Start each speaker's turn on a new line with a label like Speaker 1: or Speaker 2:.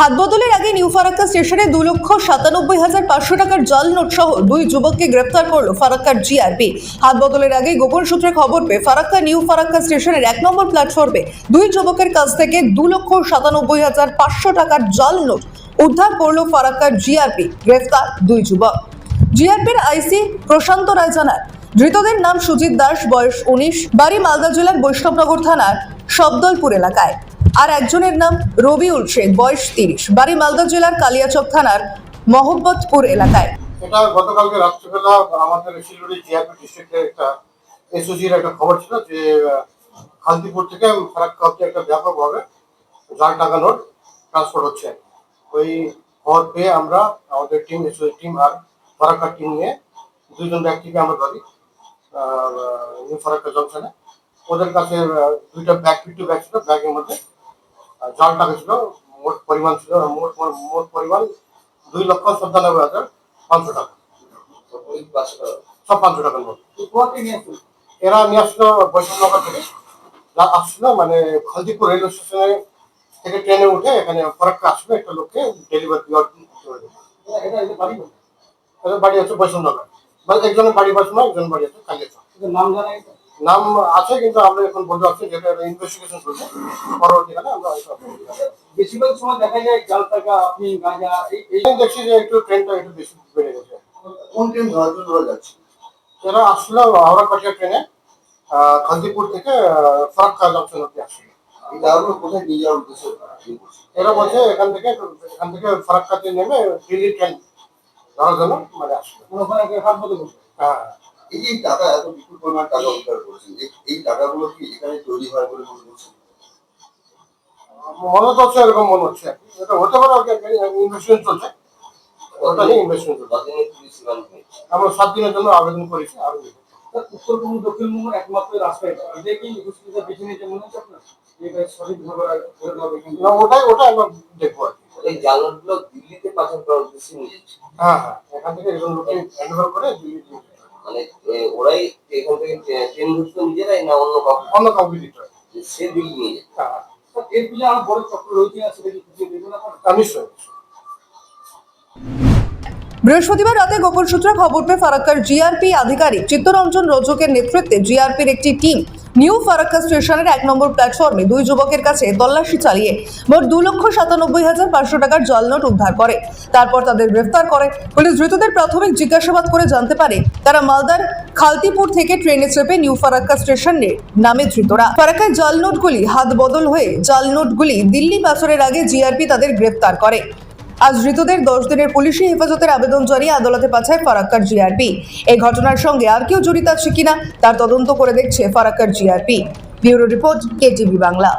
Speaker 1: হাত বদলের আগে নিউ ফারাক্কা স্টেশনে দু লক্ষ সাতানব্বই হাজার পাঁচশো টাকার জাল নোট সহ দুই যুবককে গ্রেপ্তার করল ফারাক্কার জিআরপি। হাত বদলের আগে গোপন সূত্রে খবর পেয়ে ফারাক্কা নিউ ফারাক্কা স্টেশনের এক নম্বর প্ল্যাটফর্মে দুই যুবকের কাছ থেকে দু লক্ষ সাতানব্বই হাজার পাঁচশো টাকার জাল নোট উদ্ধার করল ফারাক্কার জিআরপি। গ্রেফতার দুই যুবক। জিআরপির আইসি প্রশান্ত রায় জানান, ধৃতদের নাম সুজিত দাস, বয়স উনিশ, বাড়ি মালদা জেলার বৈষ্ণবনগর থানার শব্দলপুর এলাকায়। আর একজনের নাম রবিউল শেখ বয়স তিরিশ বাড়ি মালদা জেলার কালিয়াচক থানার মহব্বতপুর এলাকায়।
Speaker 2: এটা গতকালকে রাত্রিবেলা আমাদের শিলিগুড়ি জিআরপি ডিস্ট্রিক্টের একটা এসওজির একটা খবর ছিল যে আহ, খালতিপুর থেকে ফারাক্কা অব্দি একটা ব্যাপকভাবে জাল টাকা নোট হচ্ছে। ওই খবর পেয়ে আমরা আমাদের টিম এসওজি টিম আর ফারাক্কা টিম নিয়ে দুইজন ব্যক্তিকে আমরা ধরি নিউ ফারাক্কা জংশনে ওদের কাছে দুইটা ব্যাগ পিটু ব্যাগ ছিল ব্যাগের মধ্যে আহ, জাল টাকা ছিল মোট পরিমাণ ছিল মোট মোট পরিমাণ দুই লক্ষ সত্তানব্বই হাজার পাঁচশো টাকা। সব পাঁচশো টাকার নোট এরা নিয়ে আসলো বৈষ্ণবনগর থেকে। যা- আসছিল মানে খলদিপুর রেলওয়ে স্টেশনে থেকে ট্রেনে উঠে এখানে ফরাক্কা আসবে একটা লোককে ডেলিভারি বাড়ি হচ্ছে বৈষ্ণবনগর মানে একজনের বাড়ি বৈষ্ণব একজন বাড়ি হচ্ছে কালিয়াচক।
Speaker 3: নাম জানাই
Speaker 2: নাম আছে কিন্তু আমরা এখন বলতে পারছি যেটা ইনভেস্টিগেশন চলছে পরবর্তীকালে আমরা।
Speaker 3: বেশিরভাগ সময় দেখা যায় জাল টাকা আপনি গাঁজা এই
Speaker 2: দেখছি যে একটু ট্রেনটা একটু বেশি বেড়ে গেছে।
Speaker 4: কোন ট্রেন ধরার জন্য ওরা যাচ্ছে?
Speaker 2: এরা আসলো হাওড়া কাটিয়া ট্রেনে আহ, থেকে জংশন অব্দি আসছিল
Speaker 4: কোথায় নিয়ে যাওয়ার উদ্দেশ্য?
Speaker 2: এরা বলছে এখান থেকে এখান থেকে ফারাক্কাতে নেমে দিল্লি ট্রেন ধরার জন্য মানে আসলো।
Speaker 3: ওখানে হাত
Speaker 2: হ্যাঁ।
Speaker 4: এই যে টাকা এত বিপুল পরিমাণ টাকা উদ্ধার করেছেন এই- টাকাগুলো কি এখানে তৈরি হয় বলে মনে করছেন
Speaker 2: মনে তো হচ্ছে এরকম মনে হচ্ছে। এটা হতে পারে ইনভেস্টমেন্ট চলছে। ওটা নিয়ে ইনভেস্টমেন্ট? আমরা সাত দিনের জন্য আবেদন করেছি আরও
Speaker 3: উত্তরবঙ্গ দক্ষিণবঙ্গ একমাত্র রাস্তা এটা এটা কি মুসলিমরা বেছে নিয়েছে মনে হচ্ছে আপনার?
Speaker 2: ওটাই ওটাই আমরা দেখব আর
Speaker 4: এই দিল্লিতে পাচার করার উদ্দেশ্যে নিয়ে
Speaker 2: হ্যাঁ হ্যাঁ। এখান থেকে করে।
Speaker 4: মানে ওরাই এখান থেকে ট্রেন ধরতো নিজেরাই না অন্য কাউকে?
Speaker 2: অন্য কাউকে দিতে হয়।
Speaker 4: সে নিয়ে যাচ্ছে
Speaker 2: হ্যাঁ।
Speaker 3: এর পিছনে আর বড় চক্র রয়েছে সেটা
Speaker 2: কিছু বিবেচনা।
Speaker 1: বৃহস্পতিবার রাতে গোপন সূত্রে খবর পেয়ে ফারাক্কার জিআরপি আধিকারিক চিত্তরঞ্জন রজকের নেতৃত্বে জিআরপির একটি টিম নিউ ফারাক্কা স্টেশনের এক নম্বর প্ল্যাটফর্মে দুই যুবকের কাছে তল্লাশি চালিয়ে মোট দু লক্ষ সাতানব্বই হাজার পাঁচশো টাকার জল নোট উদ্ধার করে। তারপর তাদের গ্রেফতার করে। পুলিশ ধৃতদের প্রাথমিক জিজ্ঞাসাবাদ করে জানতে পারে, তারা মালদার খালতিপুর থেকে ট্রেনে চেপে নিউ ফারাক্কা স্টেশনে নামে ধৃতরা। ফারাক্কার জাল নোটগুলি হাত বদল হয়ে জাল নোটগুলি দিল্লি পাচারের আগে জিআরপি তাদের গ্রেফতার করে। আজ ধৃতদের দশ দিনের পুলিশি হেফাজতের আবেদন জানিয়ে আদালতে পাঠায় ফারাক্কার জিআরপি এই ঘটনার সঙ্গে আর কেউ জড়িত আছে কিনা, তার তদন্ত করে দেখছে ফারাক্কার GRP bureau report KTV Bangla.